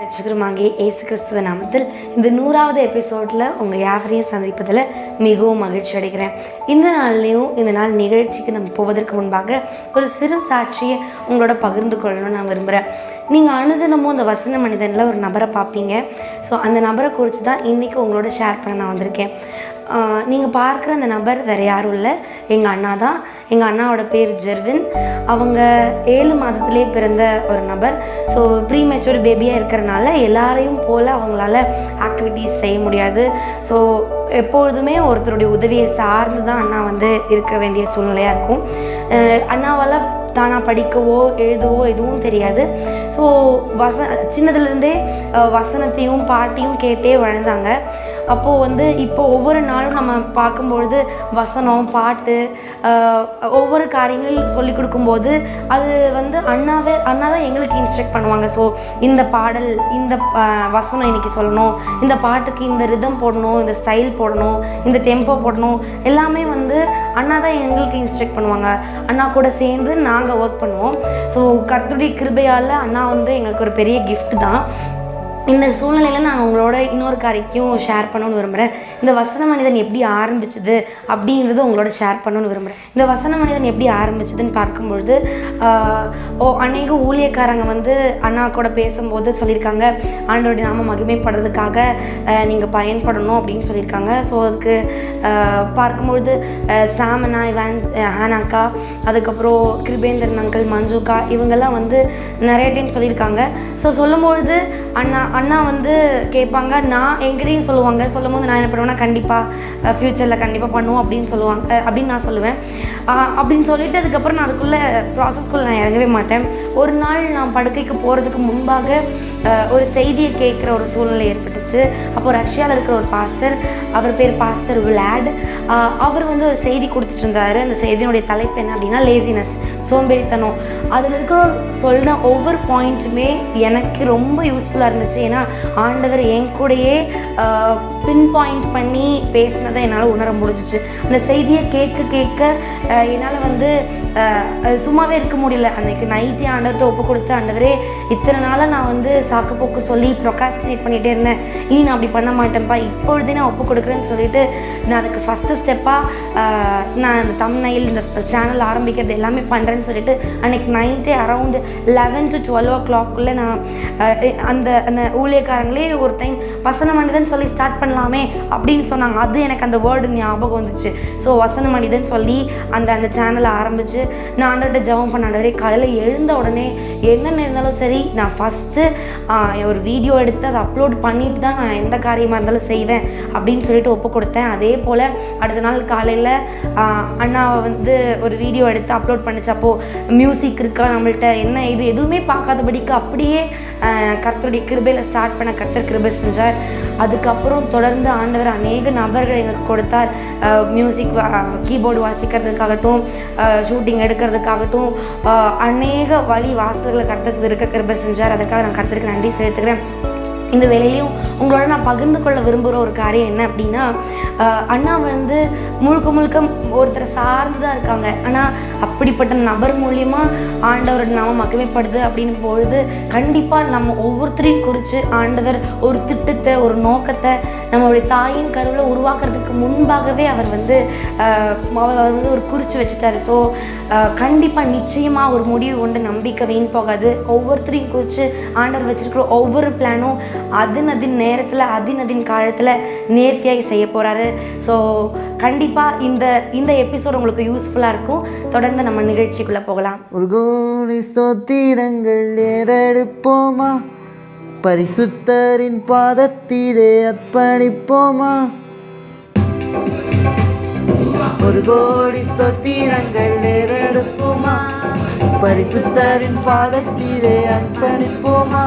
ரட்சகருமாகிய இயேசு கிறிஸ்துவ நாமத்தில் இந்த நூறாவது எபிசோடில் உங்கள் யாவரையும் சந்திப்பதில் மிகவும் மகிழ்ச்சி அடைகிறேன். இந்த நாள்லேயும் இந்த நாள் நிகழ்ச்சிக்கு நம்ம போவதற்கு முன்பாக ஒரு சிறு சாட்சியை உங்களோட பகிர்ந்து கொள்ளணும்னு நான் விரும்புகிறேன் நீங்கள் அனுதினமும் அந்த வசன மனிதனில் ஒரு நபரை பார்ப்பீங்க. ஸோ அந்த நபரை குறித்து தான் இன்றைக்கி உங்களோட ஷேர் பண்ண நான் வந்திருக்கேன். நீங்கள் பார்க்குற அந்த நபர் வேறு யாரும் இல்லை. எங்கள் அண்ணா தான் எங்கள் அண்ணாவோட பேர் ஜெர்வின். அவங்க ஏழு மாதத்திலே பிறந்த ஒரு நபர். ஸோ ப்ரீ மெச்சூர் பேபியாக இருக்கிறனால எல்லாரையும் போல் அவங்களால ஆக்டிவிட்டீஸ் செய்ய முடியாது. ஸோ எப்பொழுதுமே ஒருத்தருடைய உதவியை சார்ந்து தான் அண்ணா வந்து இருக்க வேண்டிய சூழ்நிலையாக இருக்கும். அண்ணாவால் தானாக படிக்கவோ எழுதவோ எதுவும் தெரியாது. ஸோ வச சின்னதுலேருந்தே வசனத்தையும் பாட்டையும் கேட்டே வளர்ந்தாங்க. அப்போது வந்து இப்போ ஒவ்வொரு நாளும் நம்ம பார்க்கும்பொழுது வசனம் பாட்டு ஒவ்வொரு காரியங்கள் சொல்லி கொடுக்கும்போது அது வந்து அண்ணாவே அண்ணா தான் எங்களுக்கு இன்ஸ்ட்ரக்ட் பண்ணுவாங்க. ஸோ இந்த பாடல் இந்த வசனம் இன்னைக்கு சொல்லணும். இந்த பாட்டுக்கு இந்த ரிதம் போடணும் இந்த ஸ்டைல் போடணும் இந்த டெம்போ போடணும். எல்லாமே வந்து அண்ணா தான் எங்களுக்கு இன்ஸ்ட்ரக்ட் பண்ணுவாங்க. அண்ணா கூட சேர்ந்து நாங்கள் ஒர்க் பண்ணுவோம். ஸோ கர்த்துடைய கிருபையால் அண்ணா வந்து எங்களுக்கு ஒரு பெரிய கிஃப்ட் தான். இந்த சூழ்நிலையில் நான் உங்களோட இன்னொரு காரியத்தையும் ஷேர் பண்ணணும்னு விரும்புகிறேன் இந்த வசன மனிதன் எப்படி ஆரம்பிச்சது அப்படின்றத உங்களோட ஷேர் பண்ணணும்னு விரும்புகிறேன் இந்த வசன மனிதன் எப்படி ஆரம்பிச்சதுன்னு பார்க்கும்பொழுது ஓ அநேக ஊழியக்காரங்க வந்து அண்ணா கூட பேசும்போது சொல்லியிருக்காங்க ஆண்டோடைய நாம மகிமைப்படுறதுக்காக நீங்கள் பயன்படணும் அப்படின்னு சொல்லியிருக்காங்க. ஸோ அதுக்கு பார்க்கும்பொழுது சாமனா வேன் ஹானாக்கா அதுக்கப்புறம் கிருபேந்திரன் அங்கிள் மஞ்சுக்கா இவங்கெல்லாம் வந்து நிறைய டைம் சொல்லியிருக்காங்க. ஸோ சொல்லும்பொழுது அண்ணா அண்ணா வந்து கேட்பாங்க நான் எங்கிட்டையும் சொல்லுவாங்க. சொல்லும் போது நான் என்ன பண்ணுவேன்னா கண்டிப்பாக ஃப்யூச்சரில் கண்டிப்பாக பண்ணுவோம் அப்படின்னு சொல்லுவாங்க அப்படின்னு நான் சொல்லுவேன். அப்படின்னு சொல்லிட்டு அதுக்கப்புறம் நான் அதுக்குள்ளே ப்ராசஸ்க்குள்ளே நான் இறங்கவே மாட்டேன். ஒரு நாள் நான் படுக்கைக்கு போகிறதுக்கு முன்பாக ஒரு செய்தியை கேட்குற ஒரு சூழ்நிலை ஏற்பட்டுச்சு. அப்போ ரஷ்யாவில் இருக்கிற ஒரு பாஸ்டர் அவர் பேர் பாஸ்டர் விளாட். அவர் வந்து ஒரு செய்தி கொடுத்துட்டு இருந்தார். அந்த செய்தியினுடைய தலைப்பு என்ன அப்படின்னா லேசினஸ் சோம்பேறித்தனம். அதில் இருக்கிற சொன்ன ஒவ்வொரு பாயிண்ட்டுமே எனக்கு ரொம்ப யூஸ்ஃபுல்லாக இருந்துச்சு. ஏன்னா ஆண்டவர் என் கூடயே பின் பாயிண்ட் பண்ணி பேசினதை என்னால் உணர முடிஞ்சிச்சு. அந்த செய்தியை கேட்க கேட்க என்னால் வந்து அது சும்மாவே இருக்க முடியல. அன்றைக்கு நைட்டே ஆண்டவர்கிட்ட ஒப்பு கொடுத்து ஆண்டவரே இத்தனை நாளாக நான் வந்து சாக்கு போக்கு சொல்லி ப்ரொகாஸ்டினேட் பண்ணிகிட்டே இருந்தேன். இனி நான் அப்படி பண்ண மாட்டேன்ப்பா இப்பொழுதே நான் ஒப்பு கொடுக்குறேன்னு சொல்லிட்டு நான் அதுக்கு ஃபஸ்ட்டு ஸ்டெப்பாக நான் இந்த தம்னையில் இந்த சேனல் ஆரம்பிக்கிறது எல்லாமே பண்ணுறேன்னு சொல்லிட்டு அன்றைக்கு நைட்டே around eleven to twelve o கிளாக்குள்ளே நான் அந்த அந்த ஊழியக்காரங்களே ஒரு டைம் வசன மனிதன் சொல்லி ஸ்டார்ட் பண்ணலாமே அப்படின்னு சொன்னாங்க. அது எனக்கு அந்த வேர்டு ஞாபகம் வந்துச்சு. ஸோ வசன மனிதன் சொல்லி அந்த அந்த சேனலை ஆரம்பித்து நான் ஆண்டவர்கிட்ட ஜெபம் பண்ண ஆண்டவரே காலையில் எழுந்த உடனே என்னென்ன இருந்தாலும் சரி நான் ஃபஸ்ட்டு ஒரு வீடியோ எடுத்து அதை அப்லோட் பண்ணிட்டு தான் நான் எந்த காரியமாக இருந்தாலும் செய்வேன் அப்படின்னு சொல்லிட்டு ஒப்பு கொடுத்தேன். அதே போல் அடுத்த நாள் காலையில் அண்ணாவை வந்து ஒரு வீடியோ எடுத்து அப்லோட் பண்ணிச்சப்போ மியூசிக் இருக்கா நம்மள்ட்ட என்ன இது எதுவுமே பார்க்காதபடிக்கு அப்படியே கர்த்தருடைய கிருபையில் ஸ்டார்ட் பண்ண கர்த்தர் கிருபை செஞ்சார். அதுக்கப்புறம் தொடர்ந்து ஆண்டவர் அநேக நபர்கள் எங்களுக்கு கொடுத்தார். மியூசிக் கீபோர்டு வாசிக்கிறதுக்காகட்டும் ஷூட்டிங் எடுக்கிறதுக்காகட்டும் அநேக வழி வாசல்களை கர்த்தருக்கு இருக்க கிருப செஞ்சார். அதுக்காக நான் கருத்துக்கு நன்றி செலுத்துக்கிறேன் இந்த வேலையிலையும் உங்களோட நான் பகிர்ந்து கொள்ள விரும்புகிற ஒரு காரியம் என்ன அப்படின்னா அண்ணா வந்து முழுக்க முழுக்க ஒருத்தரை சார்ந்து தான் இருக்காங்க. ஆனால் அப்படிப்பட்ட நபர் மூலியமாக ஆண்டவரோட நாம மகிமைப்படுது அப்படின்னு பொழுது கண்டிப்பாக நம்ம ஒவ்வொருத்தரையும் குறித்து ஆண்டவர் ஒரு திட்டத்தை ஒரு நோக்கத்தை நம்மளுடைய தாயின் கருவில் உருவாக்குறதுக்கு முன்பாகவே அவர் வந்து அவர் அவர் வந்து ஒரு குறித்து வச்சுட்டாரு. ஸோ கண்டிப்பாக நிச்சயமாக ஒரு முடிவு கொண்டு நம்பிக்கை வீண் போகாது. ஒவ்வொருத்தரையும் குறித்து ஆண்டவர் வச்சுருக்கிற ஒவ்வொரு பிளானும் அதின் அதின் நேரத்தில் அதின் அதின் காலத்தில் நேர்த்தியாகி செய்ய போகிறாரு ஸோ கண்டிப்பாக இந்த இந்த எபிசோட் உங்களுக்கு யூஸ்ஃபுல்லாக இருக்கும். தொடர்ந்து நம்ம நிகழ்ச்சிக்குள்ளே போகலாம். ஒரு கோடி சொத்திரங்கள் ஏறெடுப்போமா? பரிசுத்தரின் பாதத்திலே அர்ப்பணிப்போமா? ஒரு கோடி சொத்திரங்கள் ஏறெடுப்போமா பரிசுத்தரின் பாதத்திலே அர்ப்பணிப்போமா?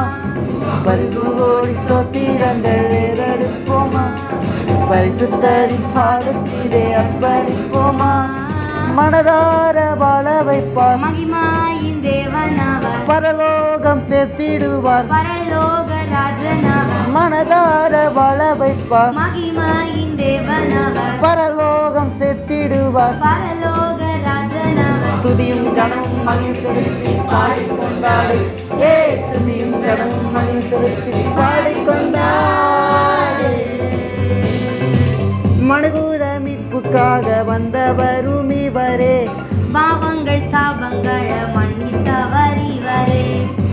பரிசு கோடி சொத்திரங்கள் ஏறெடுப்போமா பரிசுத்தரின் பாதத்திலே அர்ப்பணிப்போமா? மனதார வாழ வைப்பார். பரலோகம் சேர்த்திடுவார். பரலோக ராஜனவர் மனதார வாழ வைப்பார் பரலோகம் ராஜனவர். துதியும் கனமும் மகிழ் செலுத்தி பாடிக்கொண்டாடு ஏ துதியும் கனமும் மகிழ் செலுத்தி பாடிக்கொண்டாடு மனுகூல மீட்புக்காக வந்தவரும் இவரே. பாவங்கள் சாபங்கள் மன்னித்தவர் இவரே.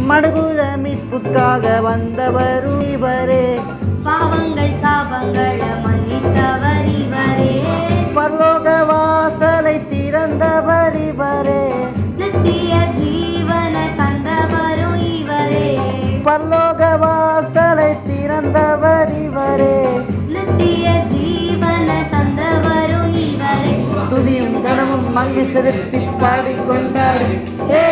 மனுகூல மீட்புக்காக வந்தவரும் இவரே. பாவங்கள் சாபங்கள் மன்னித்தவர் இவரே. பரலோக வாசலை திறந்தவர் இவரே. நித்திய ஜீவன தந்தவரும் இவரே. பரலோக வாசலை திறந்தவர் இவரே. நித்திய ஜீவன தந்தவரும் இவரே. துதியும் கனமும் மங்கி செலுத்தி பாடிக்கொண்டாடு ஏ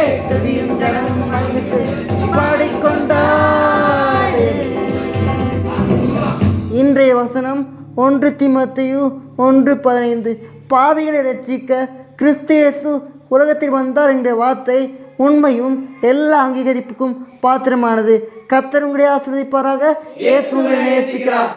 ஒன்று திமத்தையு ஒன்று பதினைந்து. பாவிகளை ரட்சிக்க கிறிஸ்தியேசு உலகத்தில் வந்தார் என்ற வார்த்தை உண்மையும் எல்லா அங்கீகரிப்புக்கும் பாத்திரமானது. கத்தர் உங்களை ஆசீர்வதிப்பாராக. இயேசு நேசிக்கிறார்.